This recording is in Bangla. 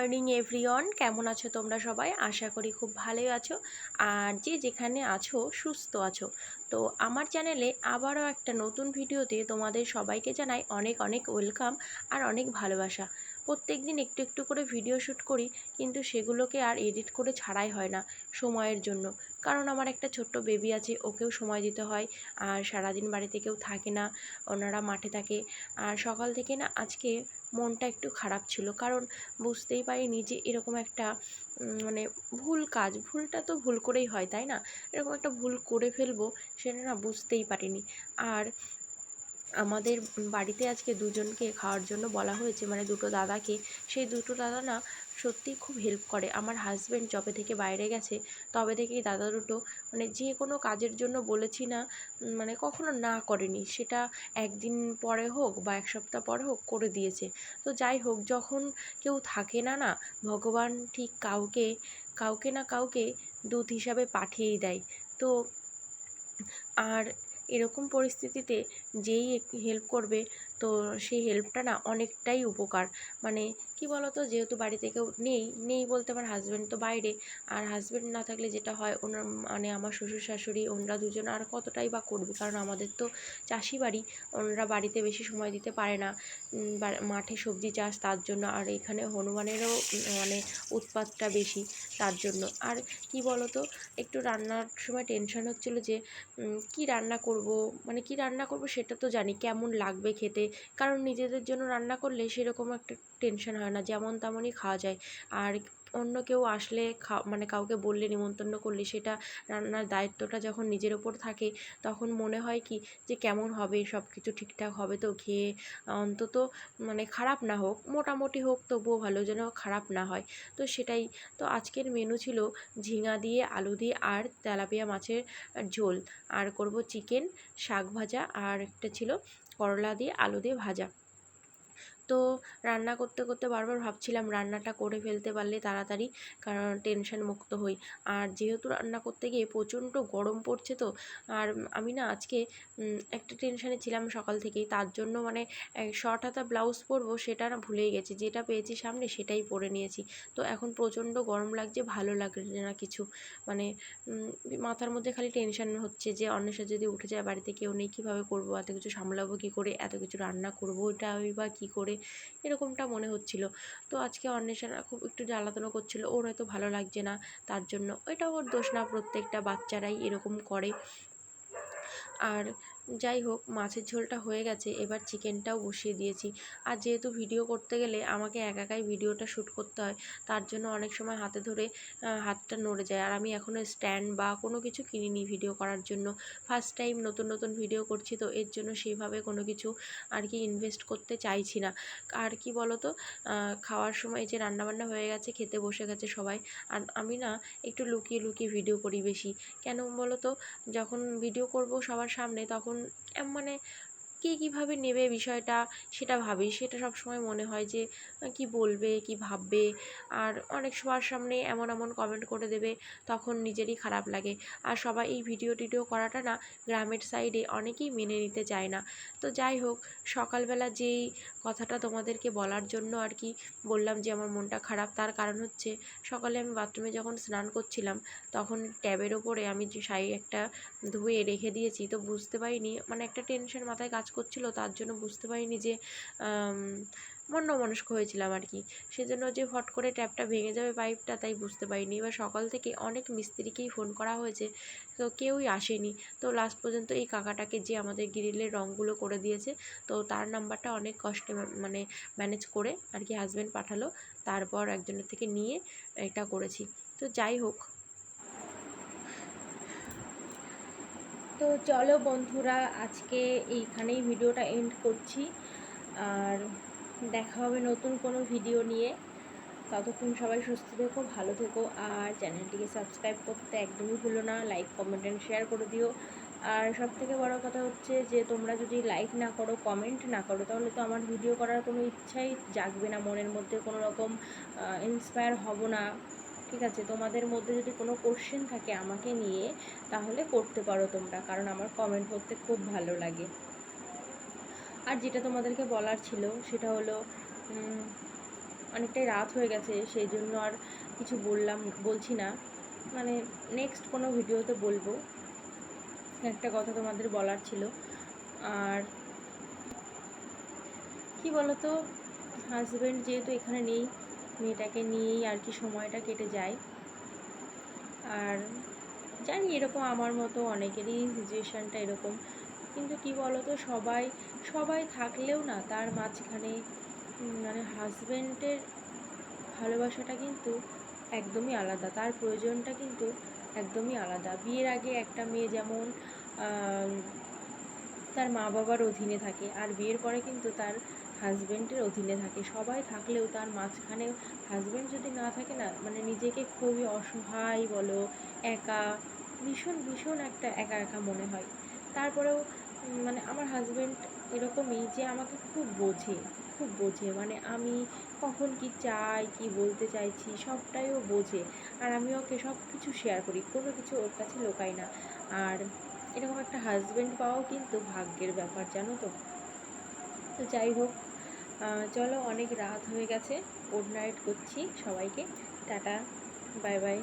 মর্নিং এভরিওয়ান কেমন আছো তোমরা সবাই? আশা করি খুব ভালোই আছো। আর যে যেখানে আছো, সুস্থ আছো। তো আমার চ্যানেলে আবারও একটা নতুন ভিডিওতে তোমাদের সবাইকে জানাই অনেক অনেক ওয়েলকাম আর অনেক ভালোবাসা। প্রত্যেক দিন একটু একটু করে ভিডিও শ্যুট করি, কিন্তু সেগুলোকে আর এডিট করে ছাড়াই হয় না সময়ের জন্য। কারণ আমার একটা ছোট্ট বেবি আছে, ওকেও সময় দিতে হয়। আর সারাদিন বাড়িতে কেউ থাকে না, ওনারা মাঠে থাকে। আর সকাল থেকে না আজকে মনটা একটু খারাপ ছিল। কারণ বুঝতেই পারিনি যে এরকম একটা মানে ভুল কাজ, ভুলটা তো ভুল করেই হয়, তাই না? এরকম একটা ভুল করে ফেলব সেটা না বুঝতেই পারিনি। আর আমাদের বাড়িতে আজকে দুজনকে খাওয়ার জন্য বলা হয়েছে মানে দুটো দাদাকে। সেই দুটো দাদা না সত্যিই খুব হেল্প করে। আমার হাজব্যান্ড যবে থেকে বাইরে গেছে, তবে থেকেই দাদা দুটো মানে যে কোনো কাজের জন্য বলেছি না মানে কখনো না করেনি। সেটা একদিন পরে হোক বা এক সপ্তাহ পরে হোক করে দিয়েছে। তো যাই হোক, যখন কেউ থাকে না না, ভগবান ঠিক কাউকে কাউকে না কাউকে দূত হিসাবে পাঠিয়েই দেয়। তো আর এরকম পরিস্থিতিতে যেই হেল্প করবে তো সেই হেল্পটা না অনেকটাই উপকার। মানে কি বলতো? যেহেতু বাড়িতে কেউ নেই নেই বলতে আমার হাজব্যান্ড তো বাইরে। আর হাজব্যান্ড না থাকলে যেটা হয়, ওনার মানে আমার শ্বশুর শাশুড়ি, ওনারা দুজন আর কতটাই বা করবে? কারণ আমাদের তো চাষি বাড়ি, ওনারা বাড়িতে বেশি সময় দিতে পারে না। মাঠে সবজি চাষ তার জন্য, আর এখানে হনুমানেরও মানে উৎপাতটা বেশি তার জন্য। আর কি বলতো? একটু রান্নার সময় টেনশন হচ্ছিল যে কি রান্না করব? মানে কি রান্না করব সেটা তো জানি, কেমন লাগবে খেতে? কারণ নিজেদের জন্য রান্না করলে সেরকম একটা টেনশন হয় না, যেমন তেমনই খাওয়া যায়। আর অন্য কেউ আসলে খা মানে কাউকে বললে, নিমন্ত্রণ করলে সেটা রান্নার দায়িত্বটা যখন নিজের ওপর থাকে, তখন মনে হয় কি যে কেমন হবে সব কিছু ঠিকঠাক হবে তো খেয়ে অন্তত মানে খারাপ না হোক, মোটামুটি হোক তবুও ভালো যেন খারাপ না হয়। তো সেটাই, তো আজকের মেনু ছিল ঝিঙা দিয়ে আলু দিয়ে আর তেলাপিয়া মাছের ঝোল। আর করব চিকেন শাক ভাজা, আর একটা ছিল করলা দিয়ে আলু দিয়ে ভাজা। তো রান্না করতে করতে বারবার ভাবছিলাম রান্নাটা করে ফেলতে পারলে তাড়াতাড়ি, কারণ টেনশন মুক্ত হই। আর যেহেতু রান্না করতে গিয়ে প্রচণ্ড গরম পড়ছে তো, আর আমি না আজকে একটা টেনশানে ছিলাম সকাল থেকেই, তার জন্য মানে শর্ট হাতা ব্লাউজ পরবো সেটা না ভুলেই গেছি, যেটা পেয়েছি সামনে সেটাই পরে নিয়েছি। তো এখন প্রচণ্ড গরম লাগছে, ভালো লাগছে না কিছু। মানে মাথার মধ্যে খালি টেনশান হচ্ছে যে অন্বেষা যদি উঠে যায় বাড়িতে কেউ নেই, কীভাবে করব? এত কিছু সামলাবো কী করে? এত কিছু রান্না করব ওইটা আমি বা কী করে এরকমটা মনে হচ্ছিল। তো আজকে অন্বেষণা খুব একটু জ্বালাতনা করছিল, ওর হয়তো ভালো লাগছে না, তার জন্য। ওইটা ওর দোষ না, প্রত্যেকটা বাচ্চারাই এরকম করে। আর যাই হোক, মাছের ঝোলটা হয়ে গেছে, এবার চিকেনটাও বসিয়ে দিয়েছি। আর যেহেতু ভিডিও করতে গেলে আমাকে একা একাই ভিডিওটা শ্যুট করতে হয়, তার জন্য অনেক সময় হাতে ধরে হাতটা নড়ে যায়। আর আমি এখনও স্ট্যান্ড বা কোনো কিছু কিনিনি ভিডিও করার জন্য। ফার্স্ট টাইম নতুন নতুন ভিডিও করছি, তো এর জন্য সেইভাবে কোনো কিছু আর কি ইনভেস্ট করতে চাইছি না। আর কি বলো তো খাওয়ার সময় যে রান্নাবান্না হয়ে গেছে, খেতে বসে গেছে সবাই। আর আমি না একটু লুকিয়ে লুকিয়ে ভিডিও করি বেশি। কেন বলো তো যখন ভিডিও করব সবার সামনে, তখন মানে কে কীভাবে নেবে বিষয়টা সেটা ভাবি। সেটা সব সময় মনে হয় যে কি বলবে, কি ভাববে। আর অনেক সবার সামনে এমন এমন কমেন্ট করে দেবে, তখন নিজেরই খারাপ লাগে। আর সবাই এই ভিডিও টিডিও করাটা না গ্রামের সাইডে অনেকেই মেনে নিতে চায় না। তো যাই হোক, সকালবেলা যেই কথাটা তোমাদেরকে বলার জন্য আর কি বললাম যে, আমার মনটা খারাপ, তার কারণ হচ্ছে সকালে আমি বাথরুমে যখন স্নান করছিলাম, তখন ট্যাবের ওপরে আমি যে শাড়ি একটা ধুয়ে রেখে দিয়েছি, তো বুঝতে পারিনি মানে একটা টেনশন মাথায় কাজ করছিল, তার জন্য বুঝতে পারিনি যে মনস্ক হয়েছিলাম আর কি। সেজন্য যে ফট করে ট্যাপটা ভেঙে যাবে পাইপটা, তাই বুঝতে পারিনি। এবার সকাল থেকে অনেক মিস্ত্রিকেই ফোন করা হয়েছে, তো কেউই আসেনি। তো লাস্ট পর্যন্ত এই কাকাটাকে যে আমাদের গ্রিলের রঙগুলো করে দিয়েছে, তো তার নাম্বারটা অনেক কষ্টে মানে ম্যানেজ করে আর কি হাজব্যান্ড পাঠালো। তারপর একজনের থেকে নিয়ে এটা করেছি। তো যাই হোক। তো চলো বন্ধুরা, আজকে এইখানেই ভিডিওটা এন্ড করছি। আর দেখা হবে নতুন কোনো ভিডিও নিয়ে। ততক্ষণ সবাই সুস্থ থেকো, ভালো থেকো, আর চ্যানেলটিকে সাবস্ক্রাইব করতে একদমই ভুলো না। লাইক কমেন্ট অ্যান্ড শেয়ার করে দিও। আর সব থেকে বড় কথা হচ্ছে যে, তোমরা যদি লাইক না করো কমেন্ট না করো, তাহলে তো আমার ভিডিও করার কোনো ইচ্ছাই জাগবে না। মনের মধ্যে কোনো রকম ইন্সপায়ার হব না। ঠিক আছে, তোমাদের মধ্যে যদি কোনো কোশ্চেন থাকে আমাকে নিয়ে, তাহলে করতে পারো তোমরা, কারণ আমার কমেন্ট করতে খুব ভালো লাগে। আর যেটা তোমাদেরকে বলার ছিল, সেটা হলো অনেকটাই রাত হয়ে গেছে, সেই জন্য আর কিছু বললাম, বলছি না। মানে নেক্সট কোনো ভিডিওতে বলব। একটা কথা তোমাদের বলার ছিল। আর কি বলতো হাজব্যান্ড যেহেতু এখানে নেই মেয়েটাকে নিয়েই আর কি সময়টা কেটে যায়। আর জানি এরকম আমার মতো অনেকেরই সিচুয়েশানটা এরকম। কিন্তু কি বলতো, সবাই সবাই থাকলেও না তার মাঝখানে মানে হাজব্যান্ডের ভালোবাসাটা কিন্তু একদমই আলাদা। তার প্রয়োজনটা কিন্তু একদমই আলাদা। বিয়ের আগে একটা মেয়ে যেমন তার মা বাবার অধীনে থাকে, আর বিয়ের পরে কিন্তু তার হাজব্যান্ডের অধীনে থাকে। সবাই থাকলেও তার মাঝখানে হাজব্যান্ড যদি না থাকে না মানে নিজেকে খুবই অসহায় বলো, একা, ভীষণ ভীষণ একটা একা একা মনে হয়। তারপরেও মানে আমার হাজব্যান্ড এরকমই যে আমাকে খুব বোঝে খুব বোঝে। মানে আমি কখন কি চাই, কি বলতে চাইছি, সবটাই ও বোঝে। আর আমি ওকে সব কিছু শেয়ার করি, কোনো কিছু ওর কাছে লোকাই না। আর এরকম একটা হাজব্যান্ড পাওয়াও কিন্তু ভাগ্যের ব্যাপার, জানো তো? তো যাই হোক চলো অনেক রাত হয়ে গেছে। গুড নাইট করছি সবাইকে। টাটা। Bye bye